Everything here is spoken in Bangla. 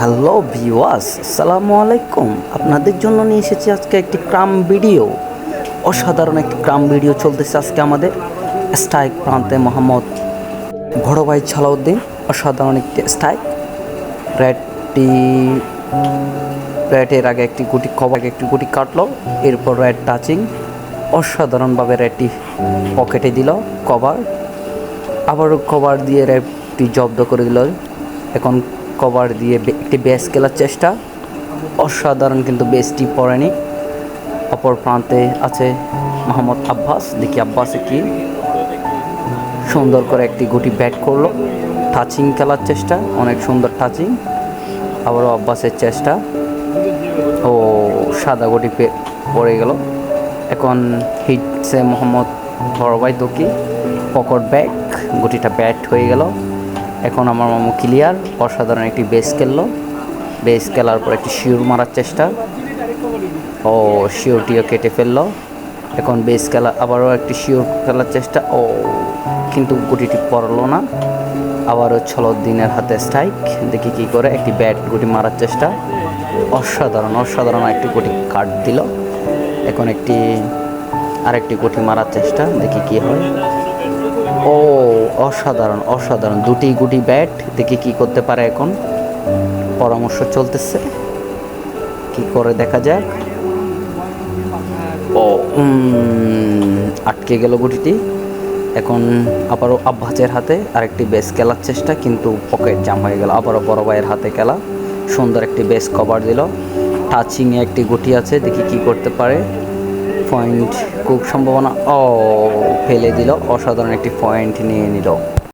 হ্যালো ভিওয়াস আসসালামু আলাইকুম। আপনাদের জন্য নিয়ে এসেছি আজকে একটি ক্রাম ভিডিও। অসাধারণ একটি ক্রাম ভিডিও চলতেছে আজকে আমাদের স্ট্রাইক প্রান্তে মোহাম্মদ বড় ভাই ছালাউদ্দিন। অসাধারণ একটি স্ট্রাইক। রেডটি রেডের আগে একটি গুটি কভার একটি গুটি কাটলো, এরপর রেড টাচিং। অসাধারণভাবে রেডটি পকেটে দিল, কভার। আবারও কভার দিয়ে র্যাপটি জব্দ করে দিল। এখন কভার দিয়ে একটি বেস খেলার চেষ্টা। অসাধারণ কিন্তু বেসটি পড়েনি। অপর প্রান্তে আছে মোহাম্মদ আব্বাস। দেখি আব্বাসে কি? সুন্দর করে একটি গুটি ব্যাট করল। টাচিং খেলার চেষ্টা, অনেক সুন্দর টাচিং আবারও আব্বাসের চেষ্টা। ও, সাদা গুটি পড়ে গেল। এখন হিটসে মোহাম্মদ বড়বাই দকি। পকট ব্যাক গুটিটা ব্যাট হয়ে গেল। এখন আমার মামু ক্লিয়ার অসাধারণ একটি বেস খেললো। বেস খেলার পর একটি শিওর মারার চেষ্টা। ও শিওরটিও কেটে ফেলল। এখন বেস খেলা, আবারও একটি শিওর খেলার চেষ্টা। ও, কিন্তু গুটিটি পড়ল না। আবারও দিনের হাতে স্ট্রাইক দেখি কি করে, একটি ব্যাট গুটি মারার চেষ্টা। অসাধারণ অসাধারণ একটি গুটি কাট দিল। এখন একটি, আরেকটি গুটি মারার চেষ্টা। দেখি কি হয়। ও, অসাধারণ অসাধারণ। দুটি গুটি ব্যাট, দেখি কি করতে পারে এখন। পরামর্শ চলতেছে। কি করে দেখা যাক। ও আটকে গেল গুটিটি। এখন আবারও আব্বাসের হাতে আরেকটি বেস খেলার চেষ্টা, কিন্তু পকেট জাম হয়ে গেল। আবারও বড় ভাইয়ের হাতে খেলা। সুন্দর একটি বেস কভার দিল। টাচিংয়ে একটি গুটি আছে, দেখি কি করতে পারে। পয়েন্ট খুব সম্ভাবনা ও ফেলে দিল। অসাধারণ একটি পয়েন্ট নিয়ে নিল।